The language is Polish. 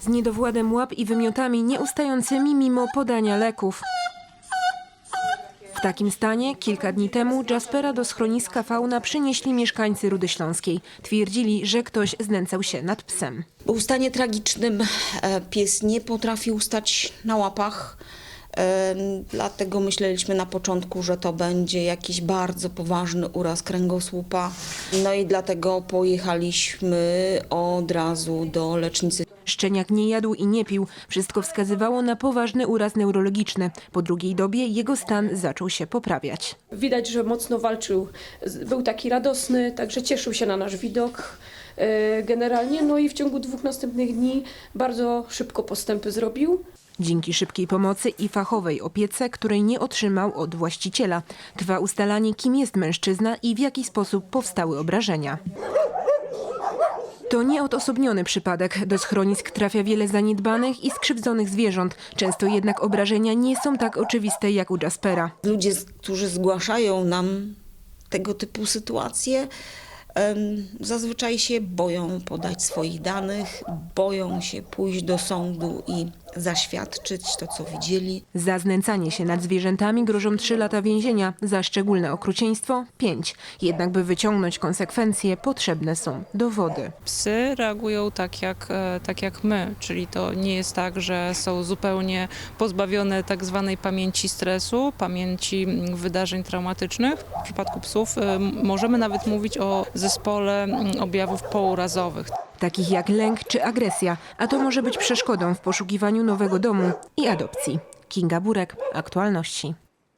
Z niedowładem łap i wymiotami nieustającymi mimo podania leków. W takim stanie kilka dni temu Jaspera do schroniska fauna przynieśli mieszkańcy Rudy Śląskiej. Twierdzili, że ktoś znęcał się nad psem. Był w stanie tragicznym. E, Pies nie potrafił stać na łapach. Dlatego myśleliśmy na początku, że to będzie jakiś bardzo poważny uraz kręgosłupa. No i dlatego pojechaliśmy od razu do lecznicy. Szczeniak nie jadł i nie pił. Wszystko wskazywało na poważny uraz neurologiczny. Po drugiej dobie jego stan zaczął się poprawiać. Widać, że mocno walczył. Był taki radosny, także cieszył się na nasz widok e, generalnie. No i w ciągu dwóch następnych dni bardzo szybko postępy zrobił. Dzięki szybkiej pomocy i fachowej opiece, której nie otrzymał od właściciela, trwa ustalanie, kim jest mężczyzna i w jaki sposób powstały obrażenia. To nieodosobniony przypadek. Do schronisk trafia wiele zaniedbanych i skrzywdzonych zwierząt. Często jednak obrażenia nie są tak oczywiste jak u Jaspera. Ludzie, którzy zgłaszają nam tego typu sytuacje, zazwyczaj się boją podać swoich danych, boją się pójść do sądu i zaświadczyć to, co widzieli. Za znęcanie się nad zwierzętami grożą 3 lata więzienia, za szczególne okrucieństwo 5. Jednak by wyciągnąć konsekwencje potrzebne są dowody. Psy reagują tak jak, e, tak jak my, czyli to nie jest tak, że są zupełnie pozbawione tak zwanej pamięci stresu, pamięci mm, wydarzeń traumatycznych. W przypadku psów e, możemy nawet mówić o zespole mm, objawów pourazowych. Takich jak lęk czy agresja, a to może być przeszkodą w poszukiwaniu nowego domu i adopcji. Kinga Burek, aktualności.